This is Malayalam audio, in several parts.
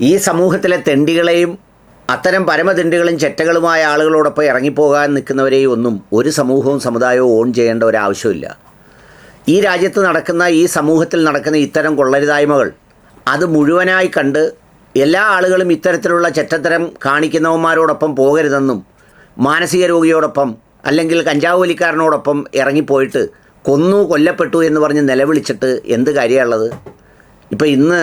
ഈ സമൂഹത്തിലെ തെണ്ടികളെയും അത്തരം പരമതിണ്ടുകളും ചെറ്റകളുമായ ആളുകളോടൊപ്പം ഇറങ്ങിപ്പോകാൻ നിൽക്കുന്നവരെയും ഒന്നും ഒരു സമൂഹവും സമുദായവും ഓൺ ചെയ്യേണ്ട ഒരാവശ്യമില്ല ഈ രാജ്യത്ത് നടക്കുന്ന ഈ സമൂഹത്തിൽ നടക്കുന്ന ഇത്തരം കൊള്ളരുതായ്മകൾ അത് മുഴുവനായി കണ്ട് എല്ലാ ആളുകളും ഇത്തരത്തിലുള്ള ചെറ്റത്തരം കാണിക്കുന്നവന്മാരോടൊപ്പം പോകരുതെന്നും മാനസിക രോഗിയോടൊപ്പം അല്ലെങ്കിൽ കഞ്ചാവ് വലിക്കാരനോടൊപ്പം ഇറങ്ങിപ്പോയിട്ട് കൊന്നു കൊല്ലപ്പെട്ടു എന്ന് പറഞ്ഞ് നിലവിളിച്ചിട്ട് എന്ത് കാര്യമുള്ളത് ഇപ്പോൾ ഇന്ന്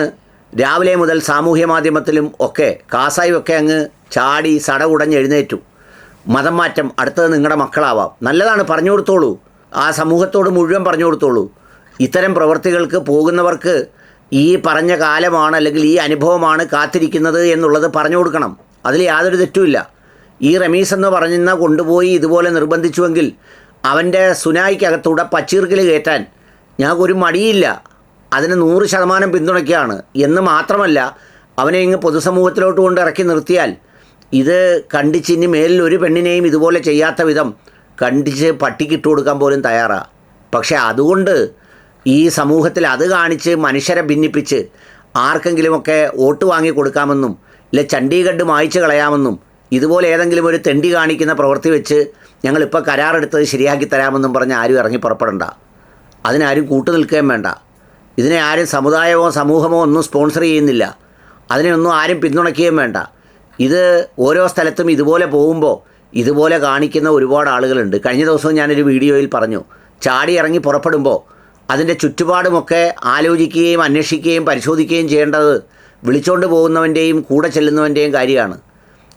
രാവിലെ മുതൽ സാമൂഹ്യ മാധ്യമത്തിലും ഒക്കെ കാസായും അങ്ങ് ചാടി സട ഉടഞ്ഞ് എഴുന്നേറ്റു. മതം മാറ്റം അടുത്തത് നിങ്ങളുടെ മക്കളാവാം. നല്ലതാണ് പറഞ്ഞു കൊടുത്തോളൂ. ആ സമൂഹത്തോട് മുഴുവൻ പറഞ്ഞു കൊടുത്തോളൂ. ഇത്തരം പ്രവൃത്തികൾക്ക് പോകുന്നവർക്ക് ഈ പറഞ്ഞ കാലമാണ് അല്ലെങ്കിൽ ഈ അനുഭവമാണ് കാത്തിരിക്കുന്നത് എന്നുള്ളത് പറഞ്ഞു കൊടുക്കണം. അതിൽ യാതൊരു തെറ്റുമില്ല. ഈ റമീസ് എന്ന് പറഞ്ഞെന്ന കൊണ്ടുപോയി ഇതുപോലെ നിർബന്ധിച്ചുവെങ്കിൽ അവന്റെ സുനായിക്കകത്തൂടെ പച്ചീർക്കിൽ കയറ്റാൻ ഞങ്ങൾക്കൊരു മടിയില്ല. അതിന് നൂറ് ശതമാനം പിന്തുണയ്ക്കുകയാണ്. എന്ന് മാത്രമല്ല അവനെ ഇങ്ങ് പൊതുസമൂഹത്തിലോട്ട് കൊണ്ട് ഇറക്കി നിർത്തിയാൽ ഇത് കണ്ടിച്ചിനി മേലിൽ ഒരു പെണ്ണിനെയും ഇതുപോലെ ചെയ്യാത്ത വിധം കണ്ടിച്ച് പട്ടിക്കിട്ട് കൊടുക്കാൻ പോലും തയ്യാറാണ് പക്ഷേ അതുകൊണ്ട് ഈ സമൂഹത്തിൽ അത് കാണിച്ച് മനുഷ്യരെ ഭിന്നിപ്പിച്ച് ആർക്കെങ്കിലുമൊക്കെ വോട്ട് വാങ്ങി കൊടുക്കാമെന്നും ഇല്ല ചണ്ഡീഗഡ് മായ്ച്ചു കളയാമെന്നും ഇതുപോലെ ഏതെങ്കിലും ഒരു തെണ്ടി കാണിക്കുന്ന പ്രവൃത്തി വെച്ച് ഞങ്ങളിപ്പോൾ കരാറെടുത്തത് ശരിയാക്കി തരാമെന്നും പറഞ്ഞ് ആരും ഇറങ്ങി പുറപ്പെടണ്ട. അതിനാരും കൂട്ടു നിൽക്കുകയും വേണ്ട. ഇതിനെ ആരും സമുദായമോ സമൂഹമോ ഒന്നും സ്പോൺസർ ചെയ്യുന്നില്ല. അതിനെയൊന്നും ആരും പിന്തുണയ്ക്കുകയും വേണ്ട. ഇത് ഓരോ സ്ഥലത്തും ഇതുപോലെ പോകുമ്പോൾ ഇതുപോലെ കാണിക്കുന്ന ഒരുപാട് ആളുകളുണ്ട്. കഴിഞ്ഞ ദിവസവും ഞാനൊരു വീഡിയോയിൽ പറഞ്ഞു. ചാടി ഇറങ്ങി പുറപ്പെടുമ്പോൾ അതിന്റെ ചുറ്റുപാടുമൊക്കെ ആലോചിക്കുകയും അന്വേഷിക്കുകയും പരിശോധിക്കുകയും ചെയ്യേണ്ടത് വിളിച്ചുകൊണ്ട് പോകുന്നവന്റെയും കൂടെ ചെല്ലുന്നവന്റെയും കാര്യമാണ്.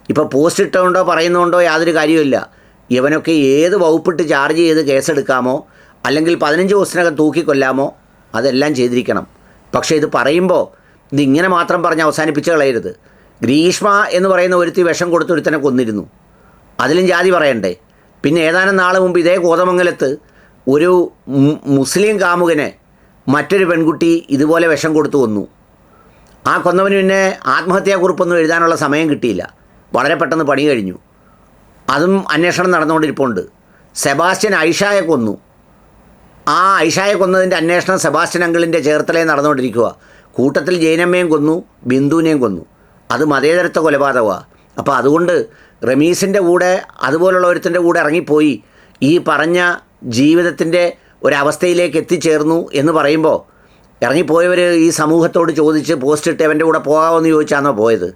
ഇപ്പോൾ പോസ്റ്റ് ഇട്ടുകൊണ്ടോ പറയുന്നുണ്ടോ യാതൊരു കാര്യമില്ല ഇവനൊക്കെ ഏത് വകുപ്പിട്ട് ചാർജ് ചെയ്ത് കേസെടുക്കാമോ അല്ലെങ്കിൽ പതിനഞ്ച് ദിവസത്തിനകം തൂക്കിക്കൊല്ലാമോ അതെല്ലാം ചെയ്തിരിക്കണം. പക്ഷേ ഇത് പറയുമ്പോൾ ഇതിങ്ങനെ മാത്രം പറഞ്ഞ് അവസാനിപ്പിച്ച് കളയരുത്. ഗ്രീഷ്മ എന്ന് പറയുന്ന ഒരുത്തി വിഷം കൊടുത്തൊരുത്തനെ കൊന്നിരുന്നു. അതിലും ജാതി പറയണ്ടേ? പിന്നെ ഏതാനും നാൾ മുമ്പ് ഇതേ കോതമംഗലത്ത് ഒരു മുസ്ലിം കാമുകനെ മറ്റൊരു പെൺകുട്ടി ഇതുപോലെ വിഷം കൊടുത്തു കൊന്നു. ആ കൊന്നവന് പിന്നെ ആത്മഹത്യാക്കുറിപ്പൊന്നും എഴുതാനുള്ള സമയം കിട്ടിയില്ല. വളരെ പെട്ടെന്ന് പണി കഴിഞ്ഞു. അതും അന്വേഷണം നടന്നുകൊണ്ടിരിപ്പുണ്ട്. സെബാസ്റ്റ്യൻ ഐഷായെ കൊന്നു. ആ ഐഷായെ കൊന്നതിന്റെ അന്വേഷണം സെബാസ്റ്റ്യൻ അങ്കിളിന്റെ ചേർത്തലേ നടന്നുകൊണ്ടിരിക്കുക. കൂട്ടത്തിൽ ജൈനമ്മയും കൊന്നു ബിന്ദുവിനെയും കൊന്നു. അത് മതേതരത്തെ കൊലപാതകമാണ് അപ്പോൾ അതുകൊണ്ട് റമീസിന്റെ കൂടെ അതുപോലുള്ള ഒരുത്തിന്റെ കൂടെ ഇറങ്ങിപ്പോയി ഈ പറഞ്ഞ ജീവിതത്തിന്റെ ഒരവസ്ഥയിലേക്ക് എത്തിച്ചേർന്നു എന്ന് പറയുമ്പോൾ ഇറങ്ങിപ്പോയവർ ഈ സമൂഹത്തോട് ചോദിച്ച് പോസ്റ്റ് ഇട്ട് അവന്റെ കൂടെ പോകാമെന്ന് ചോദിച്ചാണോ പോയത്?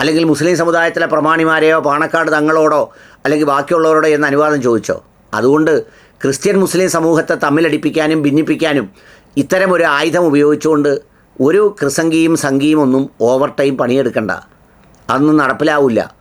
അല്ലെങ്കിൽ മുസ്ലിം സമുദായത്തിലെ പ്രമാണിമാരെയോ പാണക്കാട് തങ്ങളോടോ അല്ലെങ്കിൽ ബാക്കിയുള്ളവരോടോ എന്ന് അനുവാദം ചോദിച്ചോ? അതുകൊണ്ട് ക്രിസ്ത്യൻ മുസ്ലിം സമൂഹത്തെ തമ്മിലടിപ്പിക്കാനും ഭിന്നിപ്പിക്കാനും ഇത്തരം ഒരു ആയുധം ഉപയോഗിച്ചുകൊണ്ട് ഒരു ക്രിസംഗിയും സംഘിയും ഒന്നും ഓവർ ടൈം പണിയെടുക്കണ്ട. അതൊന്നും നടപ്പിലാവില്ല.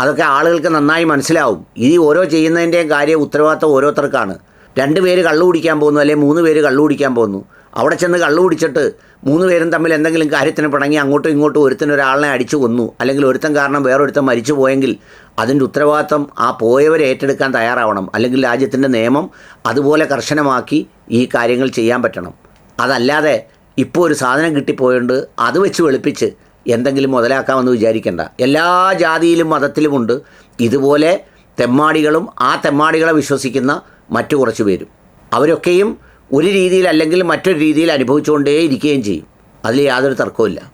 അതൊക്കെ ആളുകൾക്ക് നന്നായി മനസ്സിലാവും. ഈ ഓരോ ചെയ്യുന്നതിന്റെയും കാര്യം ഉത്തരവാദിത്തം ഓരോരുത്തർക്കാണ്. രണ്ട് പേര് കള്ളു കുടിക്കാൻ പോകുന്നു അല്ലെങ്കിൽ മൂന്ന് പേര് കള്ളു കുടിക്കാൻ പോകുന്നു. അവിടെ ചെന്ന് കള്ളു കുടിച്ചിട്ട് മൂന്ന് പേരും തമ്മിൽ എന്തെങ്കിലും കാര്യത്തിന് പിണങ്ങി അങ്ങോട്ടും ഇങ്ങോട്ടും ഒരുത്തൻ ഒരാളിനെ അടിച്ചു കൊന്നു. അല്ലെങ്കിൽ ഒരുത്തൻ കാരണം വേറൊരുത്തൻ മരിച്ചു പോയെങ്കിൽ അതിന്റെ ഉത്തരവാദിത്വം ആ പോയവരെ ഏറ്റെടുക്കാൻ തയ്യാറാവണം. അല്ലെങ്കിൽ രാജ്യത്തിന്റെ നിയമം അതുപോലെ കർശനമാക്കി ഈ കാര്യങ്ങൾ ചെയ്യാൻ പറ്റണം. അതല്ലാതെ ഇപ്പോൾ ഒരു സാധനം കിട്ടിപ്പോയുണ്ട് അത് വെച്ച് വെളുപ്പിച്ച് എന്തെങ്കിലും മുതലാക്കാമെന്ന് വിചാരിക്കേണ്ട. എല്ലാ ജാതിയിലും മതത്തിലുമുണ്ട് ഇതുപോലെ തെമ്മാടികളും ആ തെമ്മാടികളെ വിശ്വസിക്കുന്ന മറ്റു കുറച്ച് പേരും അവരൊക്കെയും ഒരു രീതിയിൽ അല്ലെങ്കിൽ മറ്റൊരു രീതിയിൽ അനുഭവിച്ചുകൊണ്ടേ ഇരിക്കുകയും ചെയ്യും. അതിൽ യാതൊരു തർക്കവുമില്ല.